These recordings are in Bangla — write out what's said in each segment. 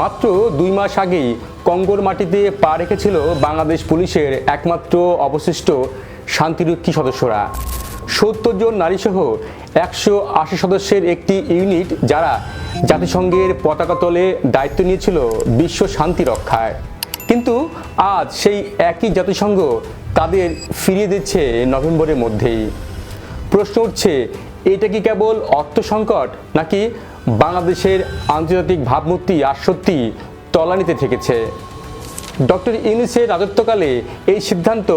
মাত্র দুই মাস আগেই কঙ্গোর মাটিতে পা রেখেছিল বাংলাদেশ পুলিশের একমাত্র অবশিষ্ট শান্তিরক্ষী সদস্যরা। সত্তর জন নারীসহ একশো আশি সদস্যের একটি ইউনিট যারা জাতিসংঘের পতাকা তলে দায়িত্ব নিয়েছিল বিশ্ব শান্তি রক্ষায়। কিন্তু আজ সেই একই জাতিসংঘ তাদের ফিরিয়ে দিচ্ছে নভেম্বরের মধ্যেই। প্রশ্ন উঠছে, এটা কি কেবল অর্থ সংকট নাকি বাংলাদেশের আন্তর্জাতিক ভাবমূর্তি আর সত্যি তলানিতে থেকেছে। ডক্টর ইউনিসের রাজত্বকালে এই সিদ্ধান্ত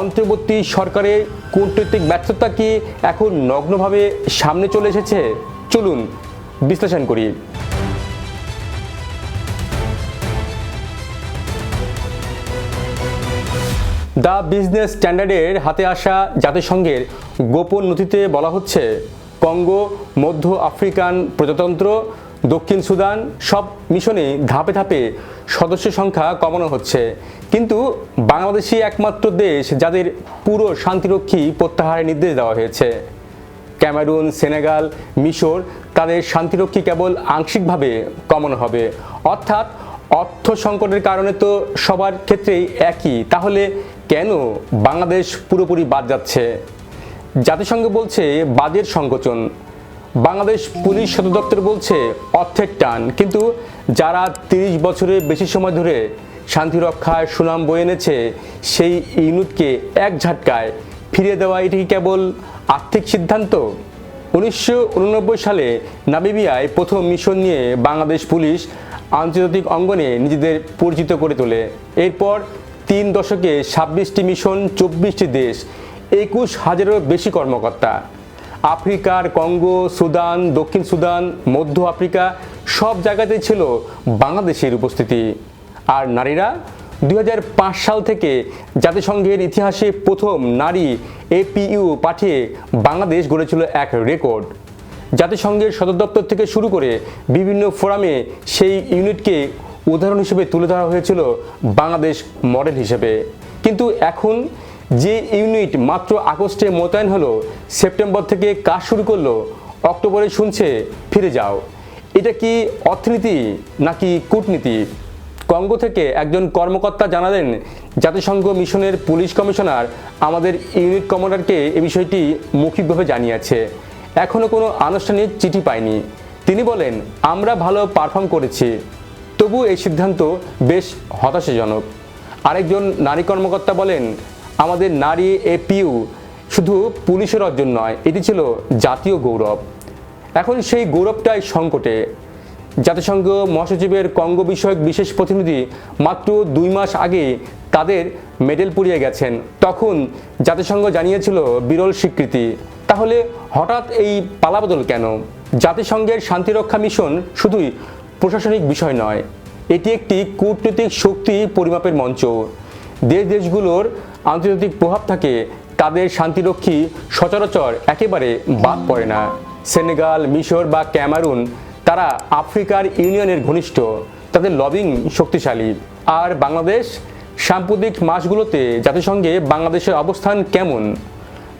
অন্তর্বর্তী সরকারের কূটনৈতিক ব্যর্থতা কি এখন নগ্নভাবে সামনে চলে এসেছে? চলুন বিশ্লেষণ করি। দ্য বিজনেস স্ট্যান্ডার্ডের হাতে আসা জাতিসংঘের গোপন নথিতে বলা হচ্ছে কঙ্গো, মধ্য আফ্রিকান প্রজাতন্ত্র, দক্ষিণ সুদান, সব মিশনে ধাপে ধাপে সদস্য সংখ্যা কমানো হচ্ছে। কিন্তু বাংলাদেশই একমাত্র দেশ যাদের পুরো শান্তিরক্ষী প্রত্যাহারের নির্দেশ দেওয়া হয়েছে। ক্যামেরুন, সেনেগাল, মিশর তাদের শান্তিরক্ষী কেবল আংশিকভাবে কমানো হবে। অর্থাৎ অর্থ সংকটের কারণে তো সবার ক্ষেত্রেই একই। তাহলে কেন বাংলাদেশ পুরোপুরি বাদ যাচ্ছে? জাতিসংঘ বলছে বাজেট সংকোচন। বাংলাদেশ পুলিশ সদর দপ্তর বলছে অর্থের টান। কিন্তু যারা তিরিশ বছরের বেশি সময় ধরে শান্তি রক্ষায় সুনাম বয়ে এনেছে, সেই ইউনিটকে এক ঝাটকায় ফিরিয়ে দেওয়া এটি কেবল আর্থিক সিদ্ধান্ত? উনিশশো উননব্বই সালে নামিবিয়ায় প্রথম মিশন নিয়ে বাংলাদেশ পুলিশ আন্তর্জাতিক অঙ্গনে নিজেদের পরিচিত করে তোলে। এরপর তিন দশকে ছাব্বিশটি মিশন, চব্বিশটি দেশ একুশ হাজারেরও বেশি কর্মকর্তা। আফ্রিকার কঙ্গো, সুদান, দক্ষিণ সুদান, মধ্য আফ্রিকা সব জায়গাতেই ছিল বাংলাদেশের উপস্থিতি। আর নারীরা দু হাজার পাঁচ সাল থেকে জাতিসংঘের ইতিহাসে প্রথম নারী এপিইউ পাঠিয়ে বাংলাদেশ গড়েছিল এক রেকর্ড। জাতিসংঘের সদর দপ্তর থেকে শুরু করে বিভিন্ন ফোরামে সেই ইউনিটকে উদাহরণ হিসেবে তুলে ধরা হয়েছিল বাংলাদেশ মডেল হিসেবে। কিন্তু এখন যে ইউনিট মাত্র আগস্টে মোতায়েন হলো, সেপ্টেম্বর থেকে কাজ শুরু করল, অক্টোবরে শুনছে, ফিরে যাও। এটা কি অর্থনীতি নাকি কূটনীতি? কঙ্গো থেকে একজন কর্মকর্তা জানালেন, জাতিসংঘ মিশনের পুলিশ কমিশনার আমাদের ইউনিট কমান্ডারকে এ বিষয়টি মৌখিকভাবে জানিয়েছে। এখনও কোনো আনুষ্ঠানিক চিঠি পায়নি। তিনি বলেন, আমরা ভালো পারফর্ম করেছি। তবু এই সিদ্ধান্ত বেশ হতাশাজনক। আরেকজন নারী কর্মকর্তা বলেন আমাদের নারী এপিইউ শুধু পুলিশের অর্জন নয়, এটি ছিল জাতীয় গৌরব। এখন সেই গৌরবটাই সংকটে। জাতিসংঘ মহাসচিবের কঙ্গো বিষয়ক বিশেষ প্রতিনিধি মাত্র দুই মাস আগে তাদের মেডেল পুড়িয়ে গেছেন। তখন জাতিসংঘ জানিয়েছিল বিরল স্বীকৃতি। তাহলে হঠাৎ এই পালাবদল কেন? জাতিসংঘের শান্তিরক্ষা মিশন শুধুই প্রশাসনিক বিষয় নয়, এটি একটি কূটনৈতিক শক্তি পরিমাপের মঞ্চ। দেশ দেশগুলোর আন্তর্জাতিক প্রভাব থাকে, তাদের শান্তিরক্ষী সচরাচর একেবারে বাদ পড়ে না। সেনেগাল, মিশর বা ক্যামারুন, তারা আফ্রিকার ইউনিয়নের ঘনিষ্ঠ, তাদের লবিং শক্তিশালী। আর বাংলাদেশ, সাম্প্রতিক মাসগুলোতে জাতিসংঘে বাংলাদেশের অবস্থান কেমন?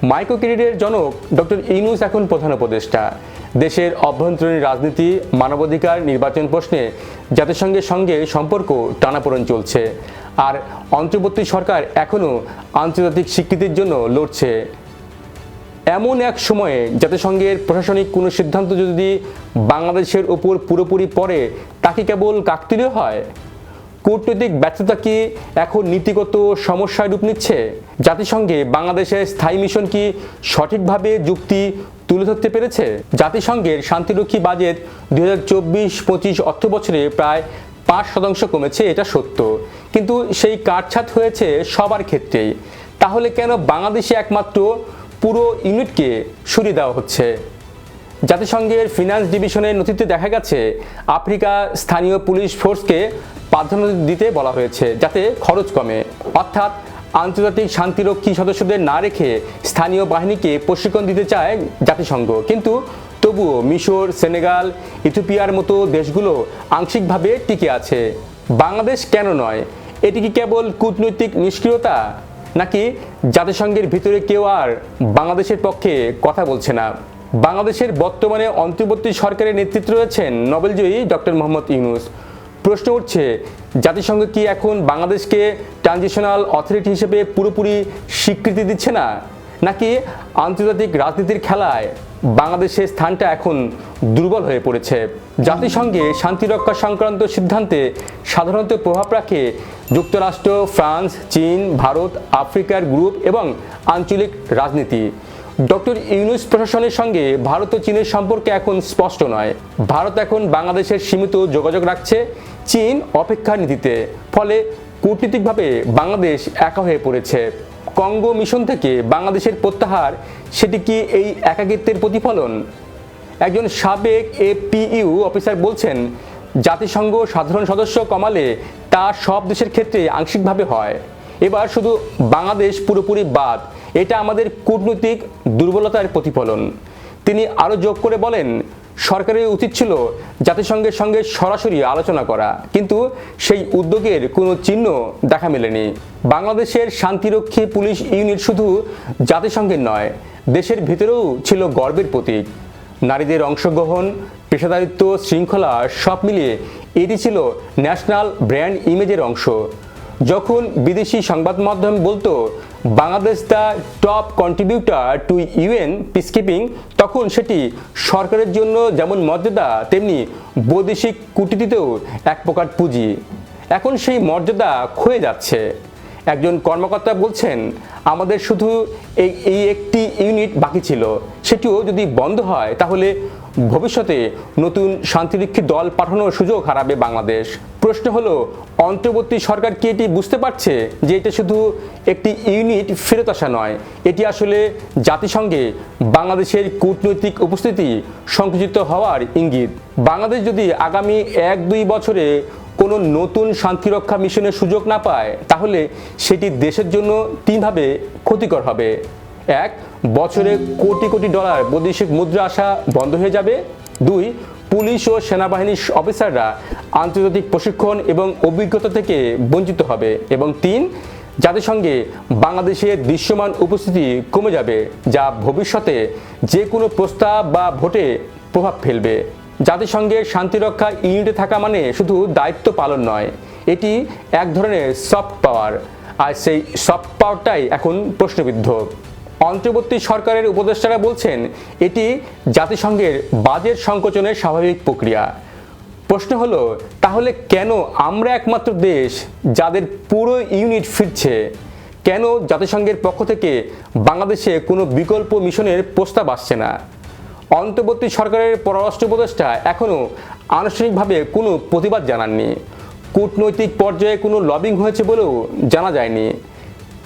মাইক্রো ক্রেডিটের জনক ডক্টর ইনুস এখন প্রধান উপদেষ্টা। দেশের অভ্যন্তরীণ রাজনীতি, মানবাধিকার নির্বাচন প্রশ্নে জাতিসংঘের সঙ্গে সম্পর্ক টানাপোড়েন চলছে। আর অন্তর্বর্তী সরকার এখনও আন্তর্জাতিক স্বীকৃতির জন্য লড়ছে। এমন এক সময়ে জাতিসংঘের প্রশাসনিক কোনো সিদ্ধান্ত যদি বাংলাদেশের ওপর পুরোপুরি পড়ে তাকে কেবল কাকতালীয় হয়? কূটনৈতিক ব্যর্থতা কি এখন নীতিগত সমস্যায় রূপ নিচ্ছে? জাতিসংঘে বাংলাদেশের স্থায়ী মিশন কি সঠিকভাবে যুক্তি তুলে ধরতে পেরেছে? জাতিসংঘের শান্তিরক্ষী বাজেট দুই হাজার চব্বিশ পঁচিশ অর্থ বছরে প্রায় পাঁচ শতাংশ কমেছে, এটা সত্য। কিন্তু সেই কাটছাট হয়েছে সবার ক্ষেত্রেই। তাহলে কেন বাংলাদেশে একমাত্র পুরো ইউনিটকে সরিয়ে দেওয়া হচ্ছে? জাতিসংঘের ফিনান্স ডিভিশনের নথিতে দেখা গেছে, আফ্রিকা স্থানীয় পুলিশ ফোর্সকে প্রাধান্য দিতে বলা হয়েছে, যাতে খরচ কমে। অর্থাৎ আন্তর্জাতিক শান্তিরক্ষী সদস্যদের না রেখে স্থানীয় বাহিনীকে প্রশিক্ষণ দিতে চায় জাতিসংঘ। কিন্তু তবুও মিশর, সেনেগাল, ইথিওপিয়ার মতো দেশগুলো আংশিকভাবে টিকে আছে। বাংলাদেশ কেন নয়? এটি কি কেবল কূটনৈতিক নিষ্ক্রিয়তা? নাকি জাতিসংঘের ভিতরে কেউ আর বাংলাদেশের পক্ষে কথা বলছে না? বাংলাদেশের বর্তমানে অন্তর্বর্তী সরকারের নেতৃত্ব রয়েছেন নোবেলজয়ী ডক্টর মোহাম্মদ ইউনুস। প্রশ্ন উঠছে, জাতিসংঘ কি এখন বাংলাদেশকে ট্রানজিশনাল অথরিটি হিসেবে পুরোপুরি স্বীকৃতি দিচ্ছে না? নাকি আন্তর্জাতিক রাজনীতির খেলায় বাংলাদেশের স্থানটা এখন দুর্বল হয়ে পড়েছে? জাতিসংঘে শান্তিরক্ষা সংক্রান্ত সিদ্ধান্তে সাধারণত প্রভাব রাখে যুক্তরাষ্ট্র, ফ্রান্স, চীন, ভারত, আফ্রিকার গ্রুপ এবং আঞ্চলিক রাজনীতি। ডক্টর ইউনুস প্রশাসনের সঙ্গে ভারত ও চীনের সম্পর্কে এখন স্পষ্ট নয়। ভারত এখন বাংলাদেশের সীমিত যোগাযোগ রাখছে চীন অপেক্ষার নীতিতে। ফলে কূটনীতিকভাবে বাংলাদেশ একা হয়ে পড়েছে। কঙ্গো মিশন থেকে বাংলাদেশের প্রত্যাহার, সেটি কি এই একাকিত্বের প্রতিফলন? একজন সাবেক এপিইউ অফিসার বলছেন, জাতিসংঘ সাধারণ সদস্য কমালে তা সব দেশের ক্ষেত্রে আংশিকভাবে হয়। এবার শুধু বাংলাদেশ পুরোপুরি বাদ এটা আমাদের কূটনৈতিক দুর্বলতার প্রতিফলন। তিনি আরও যোগ করে বলেন, সরকারের উচিত ছিল জাতিসংঘের সঙ্গে সরাসরি আলোচনা করা, কিন্তু সেই উদ্যোগের কোনো চিহ্ন দেখা মেলেনি। বাংলাদেশের শান্তিরক্ষী পুলিশ ইউনিট শুধু জাতিসংঘের নয়, দেশের ভিতরেও ছিল গর্বের প্রতীক। নারীদের অংশগ্রহণ, পেশাদারিত্ব, শৃঙ্খলা সব মিলিয়ে এটি ছিল ন্যাশনাল ব্র্যান্ড ইমেজের অংশ। যখন বিদেশি সংবাদ মাধ্যম বলতো Bangladesh the top contributor to UN peacekeeping তখন সেটি সরকারের জন্য যেমন মর্যাদা, তেমনি বৈদেশিক কূটনীতিতেও এক প্রকার পুঁজি। এখন সেই মর্যাদা ক্ষয়ে যাচ্ছে। একজন কর্মকর্তা বলছেন, আমাদের শুধু এই এই একটি ইউনিট বাকি ছিল। সেটিও যদি বন্ধ হয়, তাহলে ভবিষ্যতে নতুন শান্তিরক্ষী দল পাঠানোর সুযোগ হারাবে বাংলাদেশ। প্রশ্ন হলো, অন্তর্বর্তী সরকার কি এটি বুঝতে পারছে যে এটা শুধু একটি ইউনিট ফেরত আসা নয়, এটি আসলে জাতিসংঘে বাংলাদেশের কূটনৈতিক উপস্থিতি সংকুচিত হওয়ার ইঙ্গিত? বাংলাদেশ যদি আগামী এক দুই বছরে কোনো নতুন শান্তিরক্ষা মিশনের সুযোগ না পায়, তাহলে সেটি দেশের জন্য তিনভাবে ক্ষতিকর হবে। এক, বছরে কোটি কোটি ডলার বৈদেশিক মুদ্রা আসা বন্ধ হয়ে যাবে। দুই, পুলিশ ও সেনাবাহিনীর অফিসাররা আন্তর্জাতিক প্রশিক্ষণ এবং অভিজ্ঞতা থেকে বঞ্চিত হবে। এবং তিন, জাতিসংঘে বাংলাদেশের দৃশ্যমান উপস্থিতি কমে যাবে, যা ভবিষ্যতে যে কোনো প্রস্তাব বা ভোটে প্রভাব ফেলবে। জাতিসংঘের শান্তিরক্ষা ইউনিটে থাকা মানে শুধু দায়িত্ব পালন নয়, এটি এক ধরনের সফট পাওয়ার আর সেই সফট পাওয়ারটাই এখন প্রশ্নবিদ্ধ। অন্তর্বর্তী সরকারের উপদেষ্টারা বলছেন, এটি জাতিসংঘের বাজেট সংকোচনের স্বাভাবিক প্রক্রিয়া। প্রশ্ন হলো, তাহলে কেন আমরা একমাত্র দেশ যাদের পুরো ইউনিট ফিরছে? কেন জাতিসংঘের পক্ষ থেকে বাংলাদেশে কোনো বিকল্প মিশনের প্রস্তাব আসছে না? অন্তর্বর্তী সরকারের পররাষ্ট্র উপদেষ্টা এখনও আনুষ্ঠানিকভাবে কোনো প্রতিবাদ জানাননি। কূটনৈতিক পর্যায়ে কোনো লবিং হয়েছে বলেও জানা যায়নি।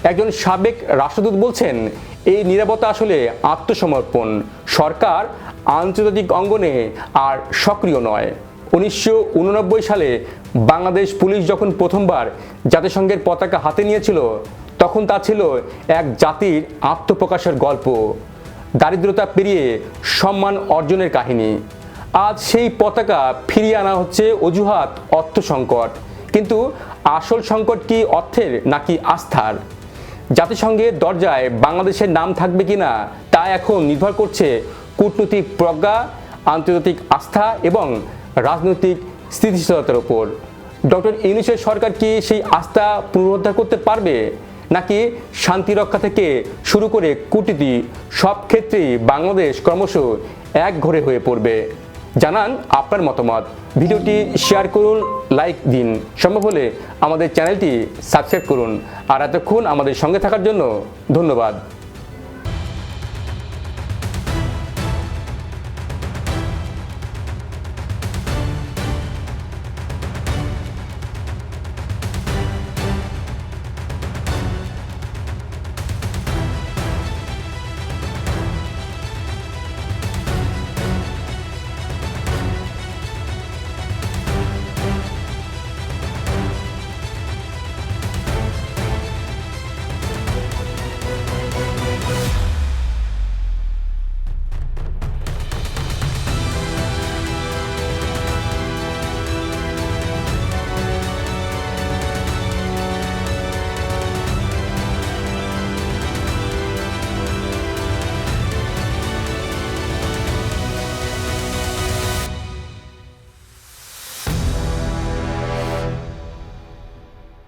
একজন সাবেক রাষ্ট্রদূত বলছেন, এই নিরাপত্তা আসলে আত্মসমর্পণ। সরকার আন্তর্জাতিক অঙ্গনে আর সক্রিয় নয়। উনিশশো সালে বাংলাদেশ পুলিশ যখন প্রথমবার জাতিসংঘের পতাকা হাতে নিয়েছিল, তখন তা ছিল এক জাতির আত্মপ্রকাশের গল্প। দারিদ্রতা পেরিয়ে সম্মান অর্জনের কাহিনী। আজ সেই পতাকা ফিরিয়ে আনা হচ্ছে অজুহাত অর্থ সংকট কিন্তু আসল সংকট কি অর্থের নাকি আস্থার? জাতিসংঘের দরজায় বাংলাদেশের নাম থাকবে কিনা তা এখন নির্ভর করছে কূটনৈতিক প্রজ্ঞা, আন্তর্জাতিক আস্থা এবং রাজনৈতিক স্থিতিশীলতার ওপর ডক্টর ইউনিসের সরকার কি সেই আস্থা পুনরুদ্ধার করতে পারবে? নাকি শান্তি রক্ষা থেকে শুরু করে কূটনীতি সব ক্ষেত্রেই বাংলাদেশ ক্রমশ এক ঘরে হয়ে পড়বে? জানান আপনার মতামত। ভিডিওটি শেয়ার করুন, লাইক দিন। সম্ভব হলে আমাদের চ্যানেলটি সাবস্ক্রাইব করুন। আর এতক্ষণ আমাদের সঙ্গে থাকার জন্য ধন্যবাদ।